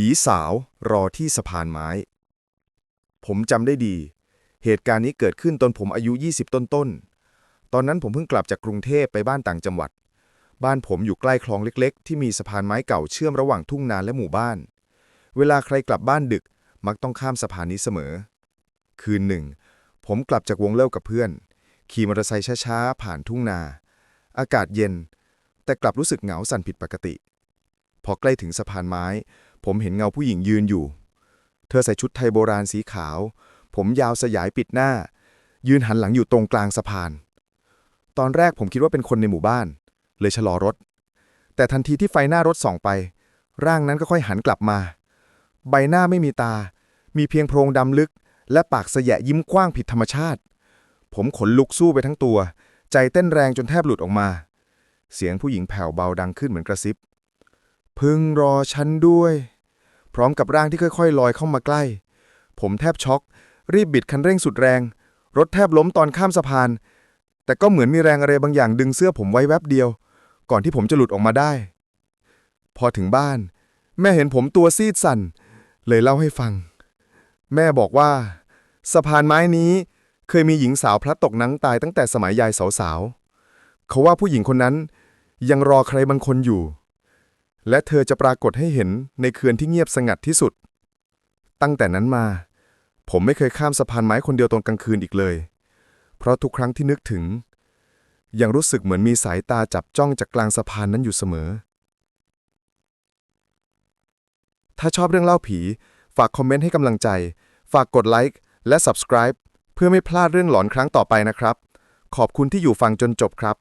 ผีสาวรอที่สะพานไม้ ผมจำได้ดี เหตุการณ์นี้เกิดขึ้นตอนผมอายุ 20 ต้นๆตอนนั้นผมเพิ่งกลับจากกรุงเทพไปบ้านต่างจังหวัด บ้านผมอยู่ใกล้คลองเล็กๆ ที่มีสะพานไม้เก่าเชื่อมระหว่างทุ่งนาและหมู่บ้าน เวลาใครกลับบ้านดึกมักต้องข้ามสะพานนี้เสมอ คืนหนึ่ง ผมกลับจากวงเล่ากับเพื่อน ขี่มอเตอร์ไซค์ช้าๆ ผ่านทุ่งนา อากาศเย็น แต่กลับรู้สึกเหงาสั่นผิดปกติ พอใกล้ถึงสะพานไม้ ผมเห็นเงาผู้หญิงยืนอยู่ เธอใส่ชุดไทยโบราณสีขาว ผมยาวสยายปิดหน้า ยืนหันหลังอยู่ตรงกลางสะพาน ตอนแรกผมคิดว่าเป็นคนในหมู่บ้าน เลยชะลอรถ แต่ทันทีที่ไฟหน้ารถส่องไป ร่างนั้นก็ค่อยหันกลับมา ใบหน้าไม่มีตา มีเพียงโพรงดำลึก และปากแสยะยิ้มกว้างผิดธรรมชาติ ผมขนลุกสู้ไปทั้งตัว ใจเต้นแรงจนแทบหลุดออกมา เสียงผู้หญิงแผ่วเบาดังขึ้นเหมือนกระซิบพึงรอฉันด้วย พร้อมกับร่างที่ค่อยๆ ลอยเข้ามาใกล้ ผมแทบช็อก รีบบิดคันเร่งสุดแรง รถแทบล้มตอนข้ามสะพาน แต่ก็เหมือนมีแรงอะไรบางอย่างดึงเสื้อผมไว้แวบเดียว ก่อนที่ผมจะหลุดออกมาได้ พอถึงบ้าน แม่เห็นผมตัวซีดสั่น เลยเล่าให้ฟัง แม่บอกว่า สะพานไม้นี้เคยมีหญิงสาวพลัดตกนังตายตั้งแต่สมัยยายสาวๆเขาว่าผู้หญิงคนนั้นยังรอใครบางคนอยู่ และเธอจะปรากฏให้เห็นในเคืนที่เงียบสงัดที่สุด ตั้งแต่นั้นมา ผมไม่เคยข้ามสะพานไม้คนเดียวตอนกลางคืนอีกเลย เพราะทุกครั้งที่นึกถึง ยังรู้สึกเหมือนมีสายตาจับจ้องจากกลางสะพานนั้นอยู่เสมอ ถ้าชอบเรื่องเล่าผี ฝากคอมเมนต์ให้กำลังใจ ฝากกดไลค์และ subscribe เพื่อไม่พลาดเรื่องหลอนครั้งต่อไปนะครับ ขอบคุณที่อยู่ฟังจนจบครับ